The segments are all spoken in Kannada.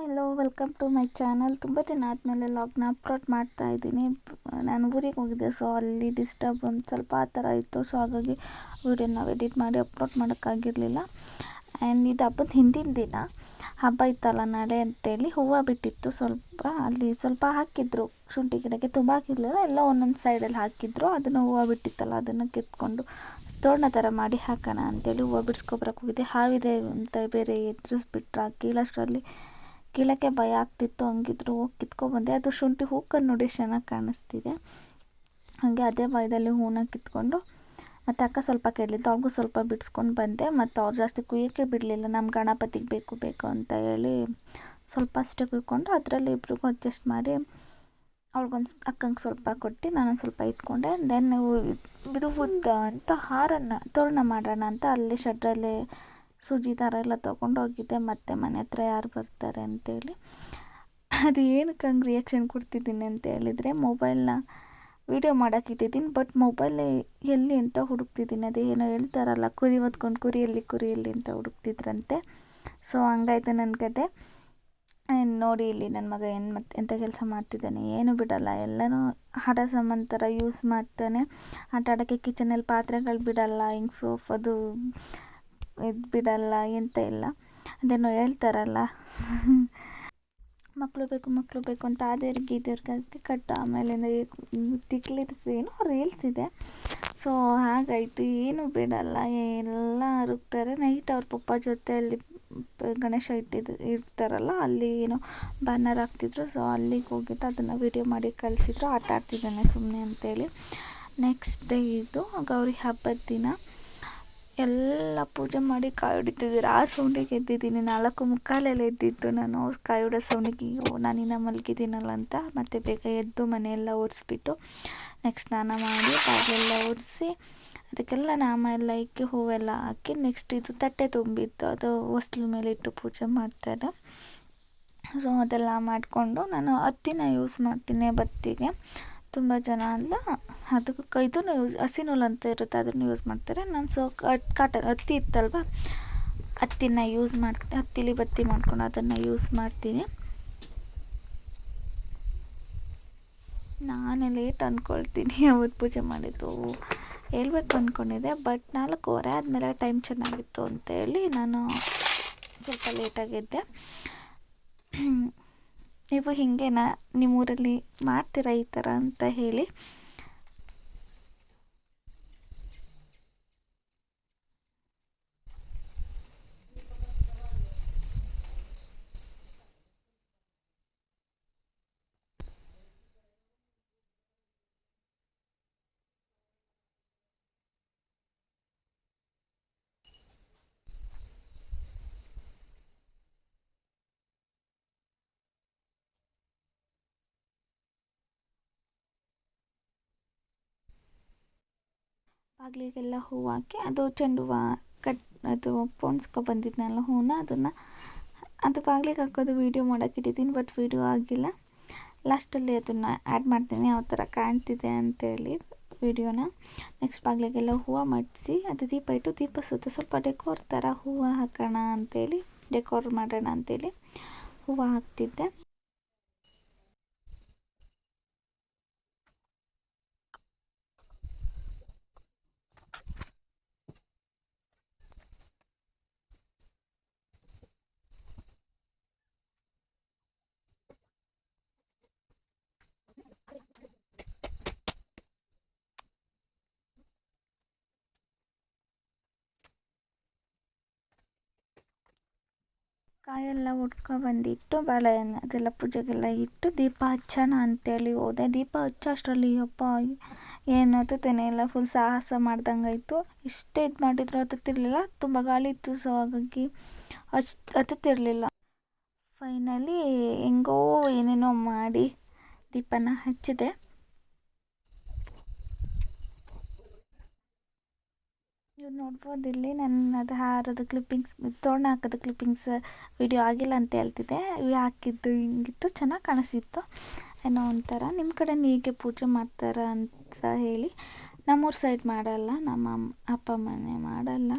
Hello welcome to my channel ತುಂಬ ದಿನ ಆದಮೇಲೆ ಲಾಗ್ನ ಅಪ್ಲೋಡ್ ಮಾಡ್ತಾ ಇದ್ದೀನಿ. ನಾನು ಊರಿಗೆ ಹೋಗಿದ್ದೆ ಸೊ ಅಲ್ಲಿ ಡಿಸ್ಟರ್ಬ್ ಒಂದು ಸ್ವಲ್ಪ ಆ ಥರ ಇತ್ತು. ಸೊ ಹಾಗಾಗಿ ವೀಡಿಯೋ ನಾವು ಎಡಿಟ್ ಮಾಡಿ ಅಪ್ಲೋಡ್ ಮಾಡೋಕ್ಕಾಗಿರಲಿಲ್ಲ ಆ್ಯಂಡ್ ಇದು ಹಬ್ಬದ ಹಿಂದಿನ ದಿನ. ಹಬ್ಬ ಇತ್ತಲ್ಲ ನಾಳೆ ಅಂತೇಳಿ ಹೂವು ಬಿಟ್ಟಿತ್ತು. ಸ್ವಲ್ಪ ಅಲ್ಲಿ ಸ್ವಲ್ಪ ಹಾಕಿದ್ರು. ಶುಂಠಿ ಗಿಡಕ್ಕೆ ತುಂಬ ಹಾಕಿರಲಿಲ್ಲ. ಎಲ್ಲ ಒಂದೊಂದು ಸೈಡಲ್ಲಿ ಹಾಕಿದ್ರು. ಅದನ್ನು ಹೂವು ಬಿಟ್ಟಿತ್ತಲ್ಲ, ಅದನ್ನು ಕಿತ್ಕೊಂಡು ತೋರಣ ಥರ ಮಾಡಿ ಹಾಕೋಣ ಅಂತೇಳಿ ಹೂವು ಬಿಡಿಸ್ಕೊಬರಕ್ಕೆ ಹೋಗಿದ್ದೆ. ಹಾವಿದೆ ಅಂತ ಬೇರೆ ಎದುರಿಸ್ಬಿಟ್ರೆ ಆ ಕೀಳಷ್ಟರಲ್ಲಿ. ಕೀಳಕ್ಕೆ ಭಯ ಆಗ್ತಿತ್ತು, ಹಂಗಿದ್ರು ಹೋಗಿ ಕಿತ್ಕೊಬಂದೆ ಅದು ಶುಂಠಿ ಹೂಕನ್ನು ನೋಡಿ ಚೆನ್ನಾಗಿ ಕಾಣಿಸ್ತಿದೆ. ಹಾಗೆ ಅದೇ ಭಯದಲ್ಲಿ ಹೂನ ಕಿತ್ಕೊಂಡು, ಮತ್ತು ಅಕ್ಕ ಸ್ವಲ್ಪ ಕೇಳಿದ್ದು ಅವ್ರಿಗೂ ಸ್ವಲ್ಪ ಬಿಡಿಸ್ಕೊಂಡು ಬಂದೆ. ಮತ್ತು ಅವ್ರು ಜಾಸ್ತಿ ಕುಯ್ಯೋಕ್ಕೆ ಬಿಡಲಿಲ್ಲ ನಮ್ಮ ಗಣಪತಿಗೆ ಬೇಕು ಬೇಕು ಅಂತ ಹೇಳಿ ಸ್ವಲ್ಪ ಅಷ್ಟೇ ಕುಯ್ಕೊಂಡು, ಅದರಲ್ಲಿ ಇಬ್ರಿಗೂ ಅಡ್ಜಸ್ಟ್ ಮಾಡಿ ಅವ್ಳಿಗೊಂದು ಅಕ್ಕಂಗೆ ಸ್ವಲ್ಪ ಕೊಟ್ಟು ನಾನು ಸ್ವಲ್ಪ ಇಟ್ಕೊಂಡೆ. ದೆನ್ ಇದು ಉದ್ದ ಅಂತ ಹಾರನ್ನು, ತೋರಣ ಮಾಡೋಣ ಅಂತ ಅಲ್ಲಿ ಶೆಡ್ರಲ್ಲಿ ಸೂಜಿ ದಾರ ಎಲ್ಲ ತೊಗೊಂಡೋಗಿದ್ದೆ, ಮತ್ತೆ ಮನೆ ಹತ್ರ ಯಾರು ಬರ್ತಾರೆ ಅಂತೇಳಿ. ಅದು ಏನಕ್ಕೆ ಹಂಗೆ ರಿಯಾಕ್ಷನ್ ಕೊಡ್ತಿದ್ದೀನಿ ಅಂತ ಹೇಳಿದರೆ ಮೊಬೈಲ್ನ ವಿಡಿಯೋ ಮಾಡೋಕೆ ಇಟ್ಟಿದ್ದೀನಿ ಬಟ್ ಮೊಬೈಲ್ ಎಲ್ಲಿ ಅಂತ ಹುಡುಕ್ತಿದ್ದೀನಿ ಅದೇ ಏನೋ ಹೇಳ್ತಾರಲ್ಲ, ಕುರಿ ಹೊತ್ಕೊಂಡು ಕುರಿ ಎಲ್ಲಿ ಕುರಿ ಎಲ್ಲಿ ಅಂತ ಹುಡುಕ್ತಿದ್ರಂತೆ. ಸೊ ಹಂಗಾಯ್ತು ನನ್ನ ಕತೆ. ನೋಡಿ ಇಲ್ಲಿ ನನ್ನ ಮಗ ಏನು ಮತ್ತೆ ಎಂಥ ಕೆಲಸ ಮಾಡ್ತಿದ್ದಾನೆ, ಏನು ಬಿಡಲ್ಲ. ಎಲ್ಲನೂ ಆಟ ಸಾಮಾನು ಥರ ಯೂಸ್ ಮಾಡ್ತಾನೆ. ಆಟ ಆಡೋಕ್ಕೆ ಕಿಚನಲ್ಲಿ ಪಾತ್ರೆಗಳು ಬಿಡಲ್ಲ, ಹಿಂಗೆ ಸೋಫ್ ಅದು ಇದು ಬಿಡಲ್ಲ, ಎಂತ ಇಲ್ಲ. ಅದೇನೋ ಹೇಳ್ತಾರಲ್ಲ. ಮಕ್ಕಳು ಬೇಕು ಮಕ್ಕಳು ಬೇಕು ಅಂತ ಆದೇರ್ಗೆ ಇದೆರ್ಗೆ ಕಟ್ಟು. ಆಮೇಲೆ ತಿಕ್ಲಿರ್ಸ್ ಏನೋ ರೀಲ್ಸ್ ಇದೆ. ಸೊ ಹಾಗಾಯಿತು. ಏನು ಬಿಡಲ್ಲ. ಎಲ್ಲ ಅರುಗ್ತಾರೆ ನೈಟ್ ಅವ್ರ ಪಪ್ಪ ಜೊತೆಯಲ್ಲಿ ಗಣೇಶ ಇಟ್ಟಿದ್ದು ಇರ್ತಾರಲ್ಲ ಅಲ್ಲಿ ಏನೋ ಬ್ಯಾನರ್ ಹಾಕ್ತಿದ್ರು. ಸೊ ಅಲ್ಲಿಗೆ ಹೋಗಿದ್ದು, ಅದನ್ನು ವೀಡಿಯೋ ಮಾಡಿ ಕಳಿಸಿದ್ರು. ಆಟ ಆಡ್ತಿದ್ದಾನೆ ಸುಮ್ಮನೆ ಅಂತೇಳಿ. ನೆಕ್ಸ್ಟ್ ಡೇ ಇದು ಗೌರಿ ಹಬ್ಬದ ದಿನ. ಎಲ್ಲ ಪೂಜೆ ಮಾಡಿ ಕಾಯಿ ಹೊಡಿತಿದ್ದೀರ? ಆ ಸೌಂಡಿಗೆ ಎದ್ದಿದ್ದೀನಿ ನಾಲ್ಕು ಮುಕ್ಕಾಲೆಲ್ಲ ಎದ್ದಿದ್ದು ನಾನು. ಕಾಯಿ ಹೊಡೋ ಸೌಂಡಿಗೆ ಅಯ್ಯೋ ನಾನಿನ್ನ ಮಲಗಿದ್ದೀನಲ್ಲ ಅಂತ. ಮತ್ತೆ ಬೇಗ ಎದ್ದು ಮನೆಯೆಲ್ಲ ಒರೆಸ್ಬಿಟ್ಟು ನೆಕ್ಸ್ಟ್ ಸ್ನಾನ ಮಾಡಿ ಬಾಗಿಲೆಲ್ಲ ಒರೆಸಿ ಅದಕ್ಕೆಲ್ಲ ನಾಮ ಎಲ್ಲ ಇಕ್ಕಿ ಹೂವೆಲ್ಲ ಹಾಕಿ ನೆಕ್ಸ್ಟ್ ಇದು ತಟ್ಟೆ ತುಂಬಿತ್ತು ಅದು ಹೊಸ್ಲ ಮೇಲೆ ಇಟ್ಟು ಪೂಜೆ ಮಾಡ್ತಾರೆ. ಸೊ ಅದೆಲ್ಲ ಮಾಡಿಕೊಂಡು ನಾನು ಹತ್ತಿನ ಯೂಸ್ ಮಾಡ್ತೀನಿ ಬತ್ತಿಗೆ. ತುಂಬ ಜನ ಅಲ್ಲ ಅದಕ್ಕೆ ಇದನ್ನು ಯೂಸ್ ಹಸಿ ನೂಲು ಅಂತ ಇರುತ್ತೆ ಅದನ್ನು ಯೂಸ್ ಮಾಡ್ತಾರೆ. ನಾನು ಸೊ ಕಾಟನ್, ಹತ್ತಿ ಇತ್ತಲ್ವ? ಹತ್ತಿನ ಯೂಸ್ ಮಾಡಿ ಹತ್ತಿಲಿ ಬತ್ತಿ ಮಾಡ್ಕೊಂಡು ಅದನ್ನು ಯೂಸ್ ಮಾಡ್ತೀನಿ. ನಾನೇ ಲೇಟ್ ಅಂದ್ಕೊಳ್ತೀನಿ ಅವತ್ತು ಪೂಜೆ ಮಾಡಿದ್ದು. ಹೇಳ್ಬೇಕು ಅಂದ್ಕೊಂಡಿದ್ದೆ ಬಟ್ ನಾಲ್ಕೂವರೆ ಆದಮೇಲೆ ಟೈಮ್ ಚೆನ್ನಾಗಿತ್ತು ಅಂತೇಳಿ ನಾನು ಸ್ವಲ್ಪ ಲೇಟಾಗಿದ್ದೆ ನೀವು ಹೀಗೇನಾ ನಿಮ್ಮೂರಲ್ಲಿ ಮಾಡ್ತೀರಾ ಈ ಥರ ಅಂತ ಹೇಳಿ ಬಾಗಿಲಿಗೆಲ್ಲ ಹೂವು ಹಾಕಿ ಅದು ಚೆಂಡು ಹೂವು ಕಟ್, ಅದು ಪೋಣಿಸ್ಕೊ ಬಂದಿದ್ನಲ್ಲ ಹೂವನ್ನ ಅದನ್ನು, ಅದು ಬಾಗಿಲಿಗೆ ಹಾಕೋದು ವೀಡಿಯೋ ಮಾಡೋಕೆ ಇಟ್ಟಿದ್ದೀನಿ ಬಟ್ ವೀಡಿಯೋ ಆಗಿಲ್ಲ. ಲಾಸ್ಟಲ್ಲಿ ಅದನ್ನು ಆ್ಯಡ್ ಮಾಡ್ತೀನಿ, ಯಾವ ಥರ ಕಾಣ್ತಿದೆ ಅಂತೇಳಿ ವೀಡಿಯೋನ ನೆಕ್ಸ್ಟ್ ಬಾಗಿಲಿಗೆಲ್ಲ ಹೂವು ಮಡಿಸಿ, ಅದು ದೀಪ ಇಟ್ಟು ದೀಪ ಸುತ್ತ ಸ್ವಲ್ಪ ಡೆಕೋರ್ ಥರ ಹೂವು ಹಾಕೋಣ ಅಂತೇಳಿ ಡೆಕೋರ್ ಮಾಡೋಣ ಅಂತೇಳಿ ಹೂವು ಹಾಕ್ತಿದ್ದೆ. ಕಾಯೆಲ್ಲ ಬಂದಿಟ್ಟು ಬಾಳೆಹಣ್ಣು ಅದೆಲ್ಲ ಪೂಜೆಗೆಲ್ಲ ಇಟ್ಟು ದೀಪ ಹಚ್ಚೋಣ ಅಂತೇಳಿ ಹೋದೆ. ದೀಪ ಹಚ್ಚೋ ಅಷ್ಟರಲ್ಲಿ ಅಪ್ಪ ಏನು ತೆನೆ ಎಲ್ಲ ಫುಲ್ ಸಾಹಸ ಮಾಡ್ದಂಗಾಯಿತು. ಎಷ್ಟೇ ಇದು ಮಾಡಿದ್ರು ಹತ್ತುತ್ತಿರಲಿಲ್ಲ ತುಂಬ ಗಾಳಿ ಇತ್ತು ಸೊ ಹಾಗಾಗಿ ಹಚ್ ಹತ್ತುತ್ತಿರಲಿಲ್ಲ ಫೈನಲಿ ಹೆಂಗೋ ಏನೇನೋ ಮಾಡಿ ದೀಪನ ಹಚ್ಚಿದೆ. ನೀವು ನೋಡ್ಬೋದು ಇಲ್ಲಿ ನನ್ನ ಅದು ಹಾರದ ಕ್ಲಿಪ್ಪಿಂಗ್ಸ್ ತೋರಣ ಹಾಕೋದು ಕ್ಲಿಪ್ಪಿಂಗ್ಸ್ ವಿಡಿಯೋ ಆಗಿಲ್ಲ ಅಂತ ಹೇಳ್ತಿದ್ದೆ. ಇವು ಹಾಕಿದ್ದು ಹಿಂಗಿತ್ತು, ಚೆನ್ನಾಗಿ ಕಾಣಿಸಿತ್ತು ಏನೋ ಒಂಥರ. ನಿಮ್ಮ ಕಡೆ ಹೀಗೆ ಪೂಜೆ ಮಾಡ್ತಾರ ಅಂತ ಹೇಳಿ ನಮ್ಮೂರ ಸೈಡ್ ಮಾಡಲ್ಲ, ನಮ್ಮ ಅಪ್ಪ ಮನೆ ಮಾಡಲ್ಲ.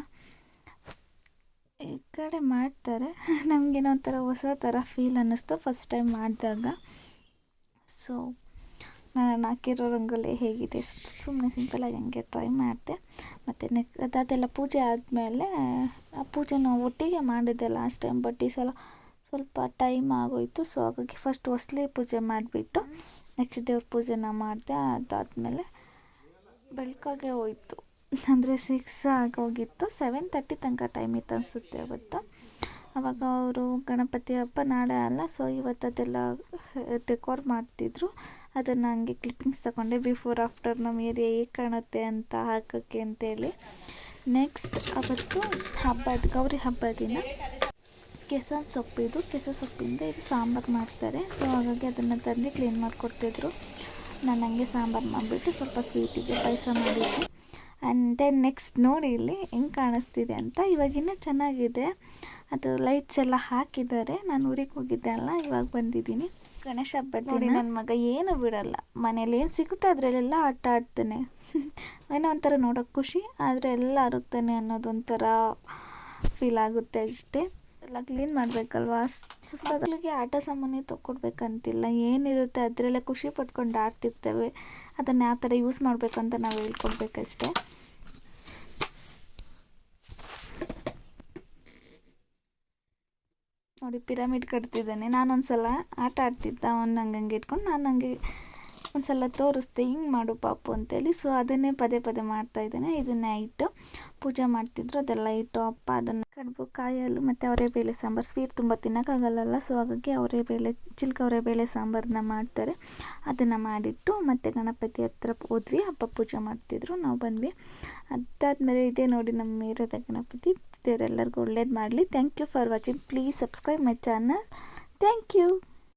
ಈ ಕಡೆ ಮಾಡ್ತಾರೆ. ನಮಗೇನೋ ಒಂಥರ ಹೊಸ ಥರ ಫೀಲ್ ಅನ್ನಿಸ್ತು ಫಸ್ಟ್ ಟೈಮ್ ಮಾಡಿದಾಗ. ಸೊ ನಾನು ಹಾಕಿರೋ ರಂಗೋಲಿ ಹೇಗಿದೆ? ಸುಮ್ಮನೆ ಸಿಂಪಲಾಗಿ ಹಂಗೆ ಟ್ರೈ ಮಾಡಿದೆ. ಮತ್ತು ನೆಕ್ ಅದೆಲ್ಲ ಪೂಜೆ ಆದಮೇಲೆ, ಆ ಪೂಜೆ ನಾವು ಒಟ್ಟಿಗೆ ಮಾಡಿದ್ದೆ ಲಾಸ್ಟ್ ಟೈಮ್ ಬಟ್ ಈ ಸಲ. ಸ್ವಲ್ಪ ಟೈಮ್ ಆಗೋಯಿತು ಸೊ ಹಾಗಾಗಿ ಫಸ್ಟ್ ಹೊಸ್ಲಿ ಪೂಜೆ ಮಾಡಿಬಿಟ್ಟು ನೆಕ್ಸ್ಟ್ ದೇವ್ರ ಪೂಜೆನ ಮಾಡಿದೆ, ಅದಾದಮೇಲೆ ಬೆಳಕಾಗೆ ಹೋಯಿತು. ಅಂದರೆ ಸಿಕ್ಸ್ ಆಗೋಗಿತ್ತು ಸೆವೆನ್ ತರ್ಟಿ ತನಕ ಟೈಮ್ ಇತ್ತು ಅನಿಸುತ್ತೆ ಅವತ್ತು. ಆವಾಗ ಅವರು ಗಣಪತಿ ಹಬ್ಬ ನಾಳೆ ಅಲ್ಲ ಸೊ ಇವತ್ತು ಅದೆಲ್ಲ ಡೆಕೋರ್ ಮಾಡ್ತಿದ್ರು. ಅದನ್ನು ಹಂಗೆ ಕ್ಲಿಪ್ಪಿಂಗ್ಸ್ ತಗೊಂಡೆ ಬಿಫೋರ್ ಆಫ್ಟರ್ ನಮ್ಮ ಏರಿಯಾ ಹೇಗೆ ಕಾಣುತ್ತೆ ಅಂತ ಹಾಕೋಕ್ಕೆ ಅಂತೇಳಿ. ನೆಕ್ಸ್ಟ್ ಅವತ್ತು ಹಬ್ಬದ ಗೌರಿ ಹಬ್ಬದ ದಿನ. ಕೆಸ ಸೊಪ್ಪಿದು ಕೆಸ ಸೊಪ್ಪಿಂದ ಇದು ಸಾಂಬಾರು ಮಾಡ್ತಾರೆ. ಸೊ ಹಾಗಾಗಿ ಅದನ್ನು ತಂದು ಕ್ಲೀನ್ ಮಾಡಿಕೊಡ್ತಿದ್ರು. ನಾನು ಹಂಗೆ ಸಾಂಬಾರು ಮಾಡಿಬಿಟ್ಟು ಸ್ವಲ್ಪ ಸ್ವೀಟಿಗೆ ಪಾಯಸ ಮಾಡಿದ್ದೆ. ಆ್ಯಂಡ್ ದೆನ್ ನೆಕ್ಸ್ಟ್ ನೋಡಿ ಇಲ್ಲಿ ಹೆಂಗೆ ಕಾಣಿಸ್ತಿದೆ ಅಂತ. ಇವಾಗಿನ್ನೂ ಚೆನ್ನಾಗಿದೆ. ಅದು ಲೈಟ್ಸ್ ಎಲ್ಲ ಹಾಕಿದ್ದಾರೆ. ನಾನು ಊರಿಗೆ ಹೋಗಿದ್ದೆ ಅಲ್ಲ, ಇವಾಗ ಬಂದಿದ್ದೀನಿ. ಗಣೇಶ ಹಬ್ಬದ ನೋಡಿ ನನ್ನ ಮಗ ಏನು ಬಿಡಲ್ಲ. ಮನೇಲಿ ಏನು ಸಿಗುತ್ತೆ ಅದರಲ್ಲೆಲ್ಲ ಆಟ ಆಡ್ತಾನೆ. ಏನೋ ಒಂಥರ ನೋಡೋಕೆ ಖುಷಿ ಆದರೆ ಎಲ್ಲ ಅರುಗ್ತಾನೆ ಅನ್ನೋದೊಂಥರ ಫೀಲ್ ಆಗುತ್ತೆ ಅಷ್ಟೇ. ಎಲ್ಲ ಕ್ಲೀನ್ ಮಾಡಬೇಕಲ್ವಾ? ಮಕ್ಕಳಿಗೆ ಆಟ ಸಾಮಾನು ತೊಗೊಡ್ಬೇಕಂತಿಲ್ಲ ಏನಿರುತ್ತೆ ಅದರಲ್ಲೇ ಖುಷಿ ಪಟ್ಕೊಂಡು ಆಡ್ತಿರ್ತೇವೆ. ಅದನ್ನು ಯಾವ ಥರ ಯೂಸ್ ಮಾಡಬೇಕಂತ ನಾವು ಹೇಳ್ಕೊಡ್ಬೇಕಷ್ಟೇ. ನೋಡಿ, ಪಿರಮಿಡ್ ಕಟ್ತಿದ್ದಾನೆ. ನಾನೊಂದು ಸಲ ಆಟ ಆಡ್ತಿದ್ದ, ಅವ್ನು ನಂಗೆ ಹಂಗೆ ಇಟ್ಕೊಂಡು ನಾನು ಹಂಗೆ ಒಂದು ಸಲ ಹಿಂಗೆ ಮಾಡು ಪಾಪು ಅಂತೇಳಿ. ಸೊ ಅದನ್ನೇ ಪದೇ ಪದೇ ಮಾಡ್ತಾ ಇದ್ದೇನೆ. ಇದನ್ನೇ ಇಟ್ಟು ಪೂಜೆ ಮಾಡ್ತಿದ್ರು. ಅದೆಲ್ಲ ಇಟ್ಟು ಅಪ್ಪ ಅದನ್ನು ಕಡುಬು, ಕಾಯಲು ಮತ್ತು ಅವರೇ ಬೇಳೆ ಸಾಂಬಾರು. ಸ್ವೀಟ್ ತುಂಬ ತಿನ್ನೋಕ್ಕಾಗಲ್ಲ ಸೊ ಹಾಗಾಗಿ ಅವರೇ ಬೇಳೆ, ಚಿಲ್ಕ ಅವರೇ ಬೇಳೆ ಸಾಂಬಾರನ್ನ ಮಾಡ್ತಾರೆ. ಅದನ್ನು ಮಾಡಿಟ್ಟು ಮತ್ತು ಗಣಪತಿ ಹತ್ರ ಹೋದ್ವಿ. ಹಬ್ಬ ಪೂಜೆ ಮಾಡ್ತಿದ್ರು. ನಾವು ಬಂದ್ವಿ. ಅದಾದಮೇಲೆ ಇದೇ ನೋಡಿ ನಮ್ಮ ಮೇರದ ಗಣಪತಿ. ದೇವರೆಲ್ಲರಿಗೂ ಒಳ್ಳೇದು ಮಾಡಲಿ. Thank you for watching please subscribe my channel thank you